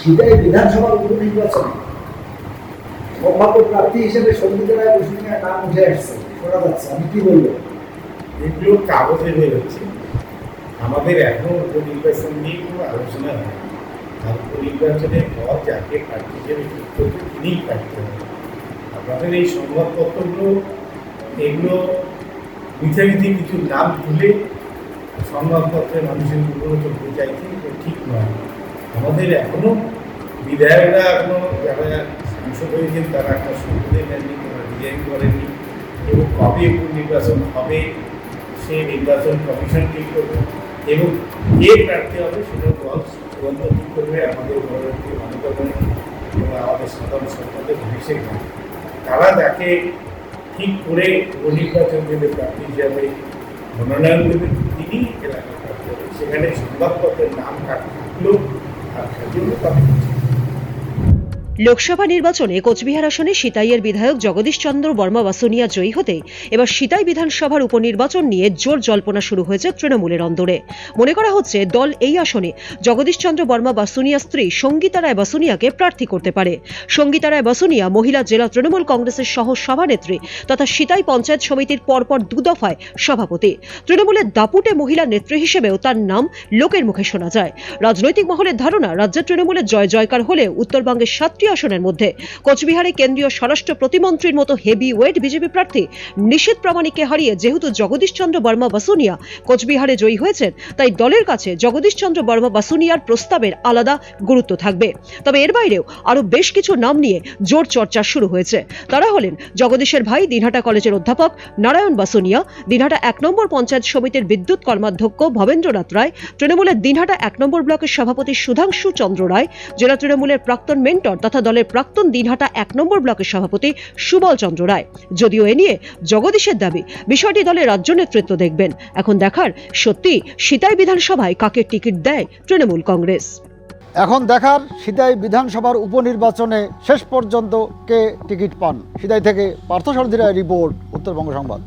সিটাই বিধানসভার উপনির্বাচনে সম্ভাব্য প্রার্থী হিসেবে সঙ্গীতা রায় বসুনিয়ার নাম উঠে আসছে। শোনা যাচ্ছে, আমি কি বলব? এগুলো কাগজে বেরোচ্ছে আমাদের এখনও উপনির্বাচন নিয়ে কোনো আলোচনা হয় আর উপনির্বাচনের পর যাকে প্রার্থী হিসেবে ঠিক করবে তিনিই প্রার্থী হবেন আপনাদের এই সংবাদপত্রগুলো, এগুলো মিথামিথি কিছু নাম তুলে সংবাদপত্রে মানুষের চাইছে এটা ঠিক নয়। আমাদের এখনও বিধায়করা এখনও যারা সাংসদ হয়েছেন, তারা একটা সংসদে নেননি তারা ডিজাইন করেননি। এবং কবে নির্বাচন হবে, সে নির্বাচন কমিশন ঠিক করবে এবং কে প্রার্থী হবে, সেটা দল চূড়ান্ত ঠিক করবে আমাদের পরবর্তী মানববন্ধন এবং আমাদের সাধারণ সম্পাদক অভিষেক। তারা যাকে ঠিক করে উপনির্বাচন দেবে, প্রার্থী হিসাবে মনোনয়ন দেবে। তিনি এলাকার প্রার্থী হবে। সেখানে সংবাদপত্রের নাম কাটা infinitamente. লোকসভা নির্বাচনে কোচবিহার আসনে সিতাইয়ের বিধায়ক জগদীশ চন্দ্র বর্মা বাসুনিয়া জয়ী হতে এবার সিতাই বিধানসভার উপনির্বাচন নিয়ে জোর জল্পনা শুরু হয়েছে তৃণমূলের অন্দরে। মনে করা হচ্ছে দল এই আসনে জগদীশ চন্দ্র বর্মা বাসুনিয়া স্ত্রী সঙ্গীতা রায় বাসুনিয়াকে প্রার্থী করতে পারে। সঙ্গীতা রায় বাসুনিয়া মহিলা জেলা তৃণমূল কংগ্রেসের সহ সভানেত্রী তথা সিতাই পঞ্চায়েত সমিতির পরপর দু দফায় সভাপতি। তৃণমূলের দাপুটে মহিলা নেত্রী হিসেবেও তার নাম লোকের মুখে শোনা যায়। রাজনৈতিক মহলের ধারণা, রাজ্যের তৃণমূলের জয় জয়কার হলে উত্তরবঙ্গের সাতটি আসনের মধ্যে। কোচবিহারে কেন্দ্রীয় স্বরাষ্ট্র প্রতিমন্ত্রীর মতো হেভি ওয়েট বিজেপি প্রার্থী নিশীত প্রামাণিককে হারিয়ে যেহেতু জগদীশ চন্দ্র বর্মা বাসুনিয়া কোচবিহারে জয়ী হয়েছেন, তাই দলের কাছে জগদীশ চন্দ্র বর্মা বাসুনিয়ার প্রস্তাবের আলাদা গুরুত্ব থাকবে। তবে এর বাইরেও আরও বেশ কিছু নাম নিয়ে জোর চর্চা শুরু হয়েছে। তারা হলেন জগদীশের ভাই দিনহাটা কলেজের অধ্যাপক নারায়ণ বাসুনিয়া, দিনহাটা এক নম্বর পঞ্চায়েত সমিতির বিদ্যুৎ কর্মাধ্যক্ষ ভবেন্দ্রনাথ রায়, তৃণমূলের দিনহাটা এক নম্বর ব্লকের সভাপতি সুধাংশু চন্দ্র রায়, জেলা তৃণমূলের প্রাক্তন মেন্টর তথা দলের প্রাক্তন দিনহাটা এক নম্বর ব্লকের সভাপতি সুবল চন্দ্র রায়। যদিও এ নিয়ে জগদীশের দাবি, বিষয়টি দলের রাজ্য নেতৃত্ব দেখবেন। এখন দেখার সত্যি সিতাই বিধানসভায় কাকে টিকিট দেয় তৃণমূল কংগ্রেস। এখন দেখার সিদাই বিধানসভার উপনির্বাচনে শেষ পর্যন্ত কে টিকিট পান? সিদাই থেকে রায় রিপোর্ট, উত্তরবঙ্গ সংবাদ।